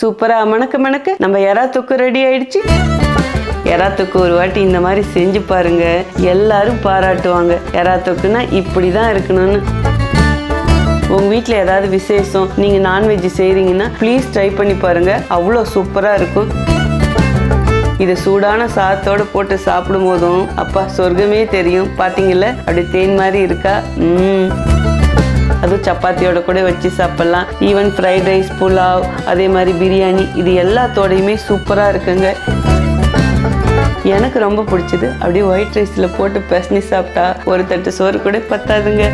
சூப்பரா மணக்க மணக்க. நம்ம எறா தொக்கு ரெடி ஆயிடுச்சு. எறா தொக்கு ஒரு வாட்டி இந்த மாதிரி செஞ்சு பாருங்க. எல்லாரும் பாராட்டுவாங்க. எறா தொக்குனா இப்படி தான் இருக்கணும்னு. உங்கள் வீட்டில் ஏதாவது விசேஷம் நீங்கள் நான்வெஜ் செய்கிறீங்கன்னா ப்ளீஸ் ட்ரை பண்ணி பாருங்கள் அவ்வளோ சூப்பராக இருக்கும். இதை சூடான சாத்தோடு போட்டு சாப்பிடும் போதும் அப்பா சொர்க்கமே தெரியும். பாத்தீங்கல்ல? அப்படி தேன் மாதிரி இருக்கா? ம் அதுவும் சப்பாத்தியோட கூட வச்சு சாப்பிட்லாம். ஈவன் ஃப்ரைட் ரைஸ் புலாவ் அதே மாதிரி பிரியாணி இது எல்லாத்தோடையுமே சூப்பராக இருக்குங்க. எனக்கு ரொம்ப பிடிச்சது. அப்படியே ஒயிட் ரைஸில் போட்டு பசனி சாப்பிட்டா ஒரு தட்டு சோறு கூட பத்தாதுங்க.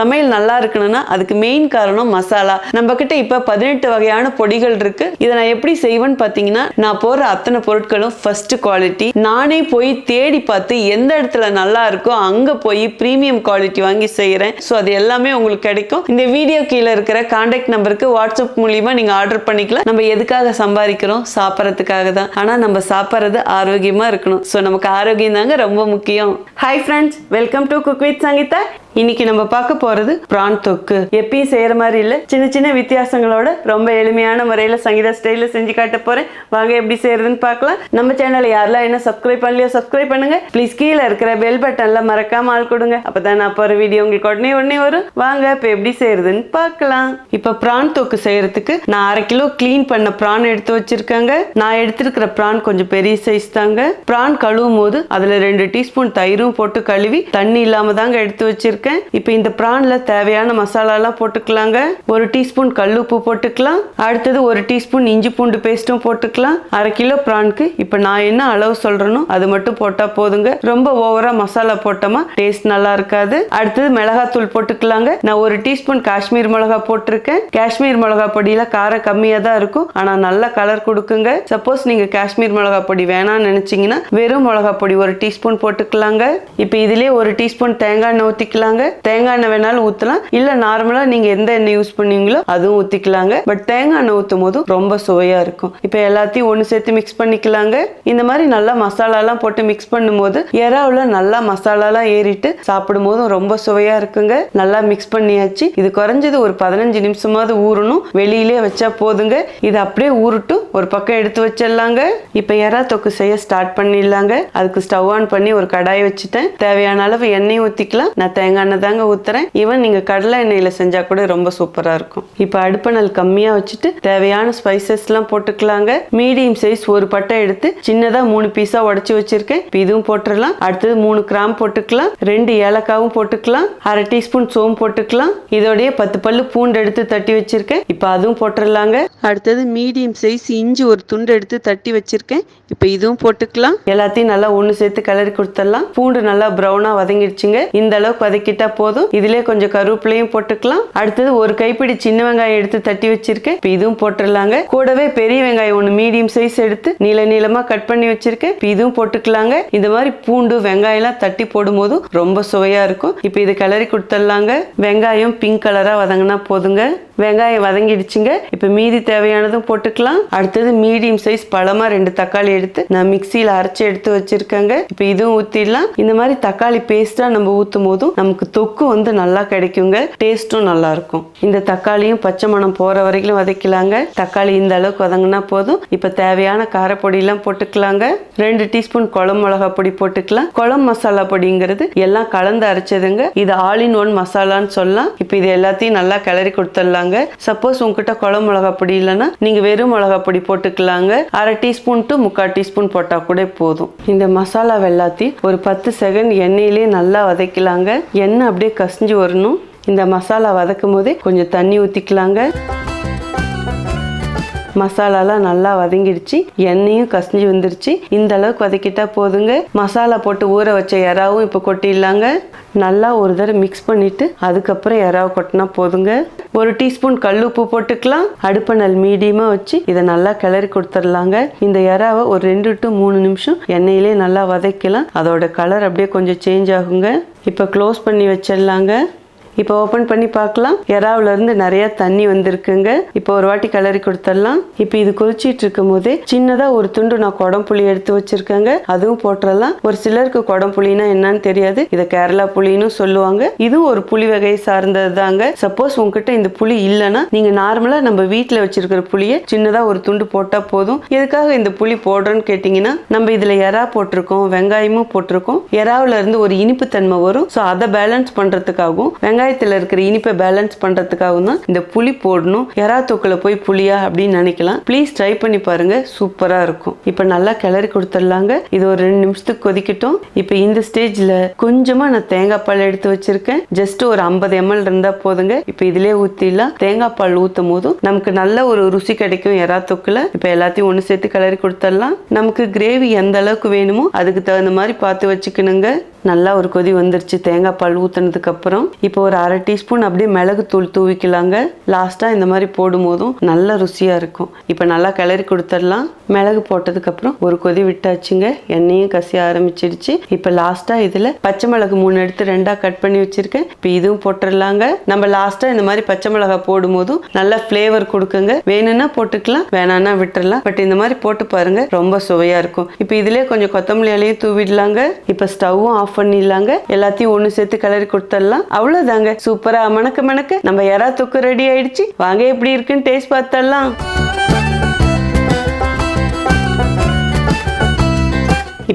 சமையல் நல்லா இருக்கணும்னா அதுக்கு மெயின் காரணம் மசாலா. நம்ம கிட்ட இப்ப பதினெட்டு வகையான பொடிகள் இருக்கு. இதை நான் எப்படி செய்வேன்னு பாத்தீங்கன்னா நான் போடுற அத்தனை பொருட்களும் ஃபர்ஸ்ட் குவாலிட்டி நானே போய் தேடி பார்த்து எந்த இடத்துல நல்லா இருக்கோ அங்க போய் ப்ரீமியம் குவாலிட்டி வாங்கி செய்யறேன் ஸோ அது எல்லாமே உங்களுக்கு கிடைக்கும். இந்த வீடியோ கீழே இருக்கிற கான்டாக்ட் நம்பருக்கு வாட்ஸ்அப் மூலியமா நீங்க ஆர்டர் பண்ணிக்கலாம். நம்ம எதுக்காக சம்பாதிக்கிறோம்? சாப்பிட்றதுக்காக தான். ஆனா நம்ம சாப்பிட்றது ஆரோக்கியமா இருக்கணும். ஸோ நமக்கு ஆரோக்கியம் தாங்க ரொம்ப முக்கியம். Hi friends welcome to cook with Sangeetha இன்னைக்கு நம்ம பார்க்க போறது பிரான் தொக்கு. எப்பயும் செய்யற மாதிரி இல்ல. சின்ன சின்ன வித்தியாசங்களோட ரொம்ப எளிமையான முறையில சங்கீதா ஸ்டைல செஞ்சு காட்ட போறேன். வாங்க எப்படி செய்யறதுன்னு பார்க்கலாம். நம்ம சேனல் யாரெல்லாம் என்ன சப்ஸ்கிரைப் பண்ணலையோ சப்ஸ்கிரைப் பண்ணுங்க. ப்ளீஸ் கீழே இருக்கிற பெல் பட்டன்ல மறக்காம ஆள் கொடுங்க. அப்பதான் நான் போற வீடியோ உங்களுக்கு உடனே உடனே வரும். வாங்க இப்ப எப்படி செய்யறதுன்னு பார்க்கலாம். இப்ப பிரான் தொக்கு செய்யறதுக்கு நான் அரை கிலோ க்ளீன் பண்ண பிரான் எடுத்து வச்சிருக்கேங்க. நான் எடுத்திருக்கிற பிரான் கொஞ்சம் பெரிய சைஸ் தாங்க. பிரான் கழுவும் போது அதுல ரெண்டு டீஸ்பூன் தயிரும் போட்டு கழுவி தண்ணி இல்லாம தாங்க எடுத்து வச்சிருக்கேன். இப்போ இந்த பிரான்ல தேவையான மசாலாலாம் போட்டுக்கலாங்க. ஒரு டீஸ்பூன் கல்லுப்பு போட்டுக்கலாம். அடுத்தது ஒரு டீஸ்பூன் இஞ்சி பூண்டு பேஸ்ட்டும் போட்டுக்கலாம். அரை கிலோ பிரான்க்கு இப்போ நான் என்ன அளவு சொல்றேனோ அது மட்டும் போட்டா போதுங்க. ரொம்ப ஓவரா மசாலா போட்டோமா டேஸ்ட் நல்லா இருக்காது. அடுத்தது மிளகாத்தூள் போட்டுக்கலாங்க. நான் ஒரு டீஸ்பூன் காஷ்மீர் மிளகா போட்டிருக்கேன். காஷ்மீர் மிளகா பொடியில காரம் கம்மியா தான் இருக்கும். ஆனா நல்ல கலர் கொடுக்குங்க. சப்போஸ் நீங்க காஷ்மீர் மிளகா பொடி வேணாம்னு நினைச்சீங்கன்னா வெறும் மிளகா பொடி ஒரு டீஸ்பூன் போட்டுக்கலாங்க. இப்போ இதுலேயே ஒரு டீஸ்பூன் தேங்காய் எண்ணெய் ஊற்றிக்கலாங்க தேங்காய் எண்ணெய் வேணாலும் ஊற்றலாம் இல்லை நார்மலாக நீங்க எந்த எண்ணெய் யூஸ் பண்ணுவீங்களோ அதுவும் ஊற்றிக்கலாங்க பட் தேங்காய் எண்ணெய் ஊற்றும் போது ரொம்ப சுவையாக இருக்கும். இப்போ எல்லாத்தையும் ஒன்று சேர்த்து மிக்ஸ் பண்ணிக்கலாங்க. இந்த மாதிரி நல்லா மசாலாலாம் போட்டு மிக்ஸ் பண்ணும்போது எறாவில் நல்லா மசாலாலாம் ஏறிட்டு சாப்பிடும் போதும் ரொம்ப சுவையாக இருக்குங்க. நல்லா மிக்ஸ் பண்ணியாச்சு. இது குறைஞ்சது ஒரு பதினஞ்சு நிமிஷமாவது ஊறணும். வெளியிலே வச்சா போதுங்க. இது அப்படியே ஊருட்டு ஒரு பக்கம் எடுத்து வச்சிடலாங்க. இப்போ எறா தொக்கு செய்ய ஸ்டார்ட் பண்ணிடலாங்க. அதுக்கு ஸ்டவ் ஆன் பண்ணி ஒரு கடாயை வச்சு வச்சுட்டேன். தேவையான அளவு எண்ணெய் ஊற்றிக்கலாம் நான் தேங்காய் எண்ணெய் தாங்க ஊற்றுறேன் ஈவன் நீங்கள் கடலை எண்ணெயில் செஞ்சால் கூட ரொம்ப சூப்பராக இருக்கும். இப்போ அடுப்பணல் கம்மியாக வச்சுட்டு தேவையான ஸ்பைசஸ்லாம் போட்டுக்கலாங்க. மீடியம் சைஸ் ஒரு பட்டை எடுத்து சின்னதாக மூணு பீஸாக உடச்சி வச்சிருக்கேன். இப்போ இதுவும் போட்டுடலாம். அடுத்தது மூணு கிராம் போட்டுக்கலாம். ரெண்டு ஏலக்காவும் போட்டுக்கலாம். அரை டீஸ்பூன் சோம்பு போட்டுக்கலாம். இதோடைய பத்து பல்லு பூண்டு எடுத்து தட்டி வச்சுருக்கேன். இப்போ அதுவும் போட்டுடலாங்க. அடுத்தது மீடியம் சைஸ் இஞ்சி ஒரு துண்டு எடுத்து தட்டி வச்சிருக்கேன். இப்போ இதுவும் போட்டுக்கலாம். எல்லாத்தையும் நல்லா ஒன்று சேர்த்து கிளறி கொடுத்துடலாம். பூண்டு நல்லா ப்ரௌனாக வதங்கிடுச்சுங்க. இந்த அளவுக்கு வதக்கிட்டா போதும். இதுலேயே கொஞ்சம் கருவேப்பிலையும் போட்டுக்கலாம். அடுத்தது ஒரு கைப்பிடி சின்ன வெங்காயம் எடுத்து தட்டி வச்சிருக்கேன். இப்போ இதுவும் போட்டுடலாங்க. கூடவே பெரிய வெங்காயம் ஒன்று மீடியம் சைஸ் எடுத்து நீள நீளமாக கட் பண்ணி வச்சிருக்கேன். இப்போ இதுவும் போட்டுக்கலாங்க. இந்த மாதிரி பூண்டு வெங்காயம்லாம் தட்டி போடும்போது ரொம்ப சுவையாக இருக்கும். இப்போ இது கிளறி கொடுத்துடலாங்க. வெங்காயம் பிங்க் கலராக வதங்கினா போதுங்க. வெங்காயம் வதங்கிடுச்சுங்க. இப்போ மீதி தேவையானதும் போட்டுக்கலாம். அடுத்தது மீடியம் சைஸ் பழமா ரெண்டு தக்காளி எடுத்து நான் மிக்சியில் அரைச்சி எடுத்து வச்சிருக்கேங்க. இப்போ இதுவும் ஊற்றிடலாம் இந்த இந்த மாதிரி தக்காளி பேஸ்ட்டாக நம்ம ஊற்றும் போதும் நமக்கு தொக்கு வந்து நல்லா கிடைக்குங்க. டேஸ்ட்டும் நல்லா இருக்கும் இந்த தக்காளியும் பச்சை மணம் போகிற வரைக்கும் வதக்கலாங்க. தக்காளி இந்த அளவுக்கு வதங்கினா போதும். இப்போ தேவையான காரப்பொடியெல்லாம் போட்டுக்கலாங்க. ரெண்டு டீஸ்பூன் குழம்பு மிளகா பொடி போட்டுக்கலாம். குழம்பு மசாலா பொடிங்கிறது எல்லாம் கலந்து அரைச்சதுங்க. இது ஆல் இன் ஒன் மசாலான்னு சொல்லலாம். இப்போ இது எல்லாத்தையும் நல்லா கிளறி கொடுத்துடலாங்க. சப்போஸ் உங்ககிட்ட குழம்பு மிளகா பொடி இல்லைன்னா நீங்கள் வெறும் மிளகா பொடி போட்டுக்கலாங்க. அரை டீஸ்பூன் டு முக்கால் டீஸ்பூன் போட்டால் கூட போதும். இந்த மசாலா எல்லாத்தையும் ஒரு பத்து செகண்ட் எண்ணெயிலே நல்லா வதக்கலாங்க. எண்ணெய் அப்படியே கசிஞ்சு வரணும். இந்த மசாலா வதக்கும் போதே கொஞ்சம் தண்ணி ஊற்றிக்கலாங்க மசாலாலாம் நல்லா வதங்கிடுச்சு. எண்ணெயும் கசிஞ்சு வந்துருச்சு. இந்த அளவுக்கு வதக்கிட்டா போதுங்க. மசாலா போட்டு ஊற வச்ச இறாவும் இப்போ கொட்டிடலாங்க. நல்லா ஒரு தடவை மிக்ஸ் பண்ணிட்டு அதுக்கப்புறம் இறாவை கொட்டினா போதுங்க. ஒரு டீஸ்பூன் கல் உப்பு போட்டுக்கலாம் அடுப்பணல் மீடியமாக வச்சு இதை நல்லா கிளறி கொடுத்துடலாங்க. இந்த இறாவை ஒரு ரெண்டு டு மூணு நிமிஷம் எண்ணெயிலே நல்லா வதக்கலாம். அதோட கலர் அப்படியே கொஞ்சம் சேஞ்ச் ஆகுங்க. இப்போ க்ளோஸ் பண்ணி வச்சிடலாங்க. இப்போ ஓப்பன் பண்ணி பார்க்கலாம். எறாவுல இருந்து நிறைய தண்ணி வந்திருக்குங்க. இப்போ ஒரு வாட்டி கிளறி கொடுத்துடலாம். இப்போ இது கொதிச்சிட்டு இருக்கும் போதே சின்னதா ஒரு துண்டு நான் குடம்புளி எடுத்து வச்சிருக்கேங்க. அதுவும் போட்டுடலாம் ஒரு சிலருக்கு குடம்புளினா என்னன்னு தெரியாது. இதை கேரளா புளின்னு சொல்லுவாங்க. இதுவும் ஒரு புளி வகை சார்ந்தது தாங்க சப்போஸ் உங்ககிட்ட இந்த புளி இல்லைன்னா நீங்க நார்மலா நம்ம வீட்டில் வச்சிருக்கிற புளியை சின்னதா ஒரு துண்டு போட்டா போதும். எதுக்காக இந்த புளி போடுறோன்னு கேட்டிங்கன்னா நம்ம இதுல எறா போட்டிருக்கோம் வெங்காயமும் போட்டிருக்கோம். எறாவுல இருந்து ஒரு இனிப்பு தன்மை வரும். ஸோ அதை பேலன்ஸ் பண்றதுக்காகவும் வெங்காயத்தில் இருக்கிற இனிப்பை பேலன்ஸ் பண்ணுறதுக்காகவும் தான் இந்த புளி போடணும். எறா தொக்குல போய் புளியா அப்படின்னு நினைக்கலாம். ப்ளீஸ் ட்ரை பண்ணி பாருங்க. சூப்பராக இருக்கும். இப்போ நல்லா கிளறி கொடுத்துடலாங்க. இது ஒரு ரெண்டு நிமிஷத்துக்கு கொதிக்கட்டும். இப்போ இந்த ஸ்டேஜில் கொஞ்சமாக நான் தேங்காய் பால் எடுத்து வச்சிருக்கேன். ஜஸ்ட் ஒரு ஐம்பது எம்எல் இருந்தால் போதுங்க. இப்போ இதிலே ஊற்றிடலாம் தேங்காய் பால் ஊற்றும் போதும் நமக்கு நல்ல ஒரு ருசி கிடைக்கும் எறா தொக்கில் இப்போ எல்லாத்தையும் ஒன்று சேர்த்து கிளறி கொடுத்துடலாம். நமக்கு கிரேவி எந்த அளவுக்கு வேணுமோ அதுக்கு தகுந்த மாதிரி பார்த்து வச்சுக்கணுங்க. நல்லா ஒரு கொதி வந்துருச்சு. தேங்காய் பால் ஊற்றுனதுக்கப்புறம் இப்போ ஒரு அரை டீஸ்பூன் அப்படியே மிளகு தூள் தூவிக்கலாங்க. லாஸ்ட்டாக இந்த மாதிரி போடும் போதும் நல்ல ருசியாக இருக்கும். இப்போ நல்லா கிளறி கொடுத்துடலாம். மிளகு போட்டதுக்கப்புறம் ஒரு கொதி விட்டாச்சுங்க. எண்ணெயும் கசிய ஆரம்பிச்சிடுச்சு. இப்போ லாஸ்ட்டாக இதில் பச்சை மிளகு மூணு எடுத்து ரெண்டாக கட் பண்ணி வச்சுருக்கேன். இப்போ இதுவும் போட்டுடலாங்க. நம்ம லாஸ்ட்டாக இந்த மாதிரி பச்சை மிளகாய் போடும் போதும் நல்லா ஃப்ளேவர் கொடுக்குங்க. வேணும்னா போட்டுக்கலாம் வேணான்னா விட்டுறலாம் பட் இந்த மாதிரி போட்டு பாருங்கள் ரொம்ப சுவையாக இருக்கும். இப்போ இதிலே கொஞ்சம் கொத்தமல்லி இலையும் தூவிடலாங்க. இப்போ ஸ்டவ்வும் ஆஃப் பண்ணிடலாங்க. எல்லாத்தையும் ஒன்று சேர்த்து கலரி கொடுத்துடலாம். அவ்வளோதாங்க சூப்பரா மணக்க மணக்க நம்ம யாராவது தொக்கு ரெடி ஆயிடுச்சு. வாங்க எப்படி இருக்குன்னு டேஸ்ட் பார்த்தரலாம்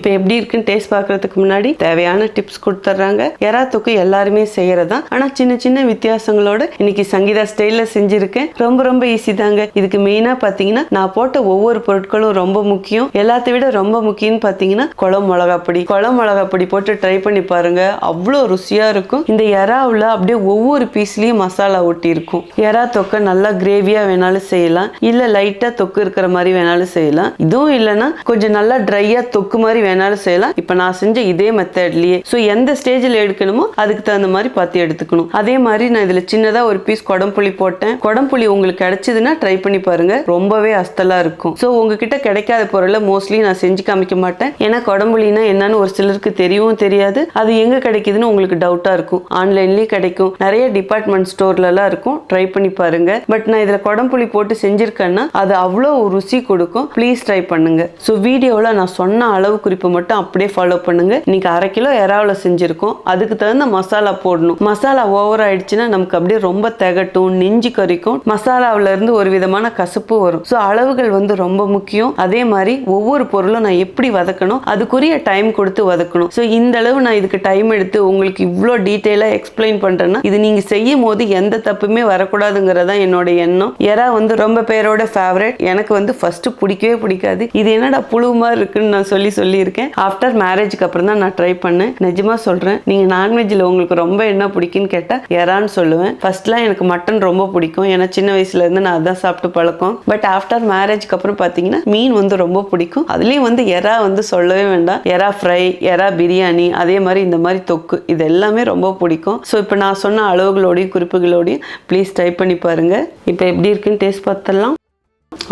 இப்போ எப்படி இருக்குன்னு டேஸ்ட் பார்க்கறதுக்கு முன்னாடி தேவையான டிப்ஸ் கொடுத்துட்றாங்க எறா தொக்கு எல்லாருமே செய்யறதா ஆனால் சின்ன சின்ன வித்தியாசங்களோட இன்னைக்கு சங்கீதா ஸ்டைலில் செஞ்சிருக்கேன். ரொம்ப ரொம்ப ஈஸி தாங்க. இதுக்கு மெயினாக பார்த்தீங்கன்னா நான் போட்ட ஒவ்வொரு பொருட்களும் ரொம்ப முக்கியம். எல்லாத்தை விட ரொம்ப முக்கியம்னு பார்த்தீங்கன்னா குளம் மிளகாப்பொடி குளம் பொடி போட்டு ட்ரை பண்ணி பாருங்க. அவ்வளோ ருசியாக இருக்கும். இந்த எறாவில் அப்படியே ஒவ்வொரு பீஸ்லயும் மசாலா ஒட்டி இருக்கும். எறா தொக்கை நல்லா கிரேவியாக வேணாலும் செய்யலாம். இல்லை லைட்டாக தொக்கு இருக்கிற மாதிரி வேணாலும் செய்யலாம். இதுவும் இல்லைன்னா கொஞ்சம் நல்லா ட்ரையாக தொக்கு மாதிரி வேணாலும் செய்யலாம். இப்போ நான் செஞ்ச இதே மெத்தட்லயே ஸோ எந்த ஸ்டேஜில் எடுக்கணுமோ அதுக்கு தகுந்த மாதிரி பார்த்து எடுத்துக்கணும். அதே மாதிரி நான் இதில் சின்னதாக ஒரு பீஸ் குடம்புளி போட்டேன். குடம்புளி உங்களுக்கு கிடைச்சதுன்னா ட்ரை பண்ணி பாருங்க. ரொம்பவே அஸ்தலா இருக்கும். ஸோ உங்ககிட்ட கிடைக்காத பொருளை மோஸ்ட்லி நான் செஞ்சு காமிக்க மாட்டேன். ஏன்னா குடம்புளினா என்னன்னு ஒரு சிலருக்கு தெரியவும் தெரியாது. அது எங்க கிடைக்குதுன்னு உங்களுக்கு டவுட்டா இருக்கும். ஆன்லைன்லேயும் கிடைக்கும். நிறைய டிபார்ட்மெண்ட் ஸ்டோர்லலாம் இருக்கும். ட்ரை பண்ணி பாருங்க. பட் நான் இதில் குடம்புளி போட்டு செஞ்சிருக்கேன்னா அது அவ்வளோ ருசி கொடுக்கும். ப்ளீஸ் ட்ரை பண்ணுங்க. ஸோ வீடியோவில் நான் சொன்ன அளவு குறிப்பு மட்டும் அப்படியே ஃபாலோ பண்ணுங்க. இன்னைக்கு அரை கிலோ எறாவில் செஞ்சுருக்கோம். அதுக்கு தகுந்த மசாலா போடணும். மசாலா ஓவர் ஆயிடுச்சுன்னா நமக்கு அப்படியே ரொம்ப திகட்டும் நெஞ்சு கறிக்கும் மசாலாவில் இருந்து ஒரு விதமான கசப்பு வரும். ஸோ அளவுகள் வந்து ரொம்ப முக்கியம். அதே மாதிரி ஒவ்வொரு பொருளும் நான் எப்படி வதக்கணும் அதுக்குரிய டைம் கொடுத்து வதக்கணும். ஸோ இந்த அளவு நான் இதுக்கு டைம் எடுத்து உங்களுக்கு இவ்வளோ டீட்டெயிலாக எக்ஸ்பிளைன் பண்ணுறேன்னா இது நீங்கள் செய்யும் போது எந்த தப்புமே வரக்கூடாதுங்கிறதா என்னோட எண்ணம். எறா வந்து ரொம்ப பேரோட ஃபேவரட் எனக்கு வந்து ஃபர்ஸ்ட் பிடிக்கவே பிடிக்காது. இது என்னடா புழு மாதிரி இருக்குன்னு நான் சொல்லி சொல்லியிருக்கேன் ஆஃப்டர் மேரேஜ்க்கு அப்புறம் தான் நான் ட்ரை பண்ணேன். நிஜமா சொல்றேன் நீங்க நான்வெஜ்ல உங்களுக்கு ரொம்ப என்ன பிடிக்குன்னு கேட்டா எறான்னு சொல்லுவேன். ஃபர்ஸ்ட்லாம் எனக்கு மட்டன் ரொம்ப பிடிக்கும். ஏன்னா சின்ன வயசுல இருந்து நான் அதான் சாப்பிட்டு பழக்கம். பட் ஆஃப்டர் மேரேஜ்க்கு அப்புறம் பார்த்தீங்கன்னா மீன் வந்து ரொம்ப பிடிக்கும். அதுலேயும் வந்து எறா வந்து சொல்லவே வேண்டாம். எறா ஃப்ரை எறா பிரியாணி அதே மாதிரி இந்த மாதிரி தொக்கு இது எல்லாமே ரொம்ப பிடிக்கும். ஸோ இப்போ நான் சொன்ன அளவுகளோடையும் குறிப்புகளோடையும் ப்ளீஸ் ட்ரை பண்ணி பாருங்க. இப்போ எப்படி இருக்குன்னு டேஸ்ட் பார்த்துடலாம்.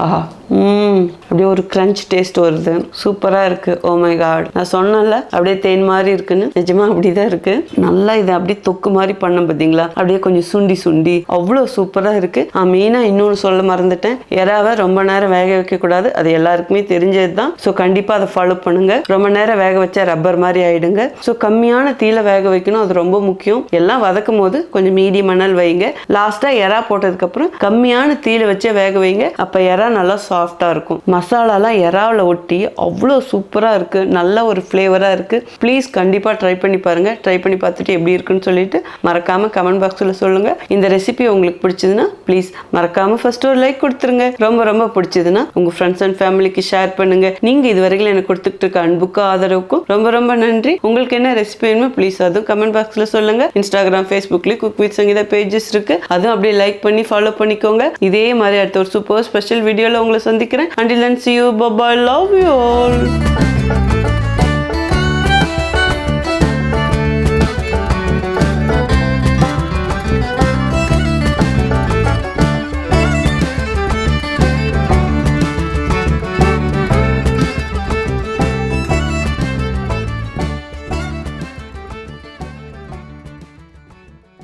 ஆஹா. ம். அப்படியே ஒரு கிரன்ச் டேஸ்ட் வருது. சூப்பராக இருக்குது ஓ oh மை காட் நான் சொன்னேன்ல அப்படியே தேன் மாதிரி இருக்குன்னு. அப்படி தான் இருக்குது நல்லா இதை அப்படியே தொக்கு மாதிரி பண்ண பார்த்தீங்களா அப்படியே கொஞ்சம் சுண்டி சுண்டி. அவ்வளோ சூப்பராக இருக்குது ஆ மெயினாக இன்னொன்று சொல்ல மறந்துட்டேன். எறாவை ரொம்ப நேரம் வேக வைக்கக்கூடாது அது எல்லாருக்குமே தெரிஞ்சது தான் ஸோ கண்டிப்பாக அதை ஃபாலோ பண்ணுங்க. ரொம்ப நேரம் வேக வச்சா ரப்பர் மாதிரி ஆகிடுங்க ஸோ கம்மியான தீல வேக வைக்கணும். அது ரொம்ப முக்கியம். எல்லாம் வதக்கும் போது கொஞ்சம் மீடியம் மணல் வைங்க. லாஸ்ட்டாக எறா போட்டதுக்கப்புறம் கம்மியான தீல வச்சே வேக வைங்க. அப்போ எறா நல்லா சாஃப்டாக இருக்கும். மசாலாலாம் எறாவில் ஒட்டி அவ்வளோ சூப்பராக இருக்குது நல்ல ஒரு ஃப்ளேவராக இருக்குது ப்ளீஸ் கண்டிப்பாக ட்ரை பண்ணி பாருங்கள் ட்ரை பண்ணி பார்த்துட்டு எப்படி இருக்குன்னு சொல்லிட்டு மறக்காமல் கமெண்ட் பாக்ஸில் சொல்லுங்கள் இந்த ரெசிபி உங்களுக்கு பிடிச்சதுன்னா ப்ளீஸ் மறக்காமல் ஃபஸ்ட்டு ஒரு லைக் கொடுத்துருங்க. ரொம்ப ரொம்ப பிடிச்சதுன்னா உங்கள் ஃப்ரெண்ட்ஸ் அண்ட் ஃபேமிலிக்கு ஷேர் பண்ணுங்கள் நீங்கள் இது வரைக்கும் எனக்கு கொடுத்துட்டு இருக்க அன்புக்கும் ஆதரவுக்கும் ரொம்ப ரொம்ப நன்றி. உங்களுக்கு என்ன ரெசிபி வேணுமோ ப்ளீஸ் அதுவும் கமெண்ட் பாக்ஸில் சொல்லுங்கள் இன்ஸ்டாகிராம் ஃபேஸ்புக்லேயும் குக் வித் சங்கீதா பேஜஸ் இருக்குது அதுவும் அப்படியே லைக் பண்ணி ஃபாலோ பண்ணிக்கோங்க. இதே மாதிரி அடுத்த ஒரு சூப்பர் ஸ்பெஷல் வீடியோவில் உங்களை சந்திக்கிறேன். Until and see you bye bye love you all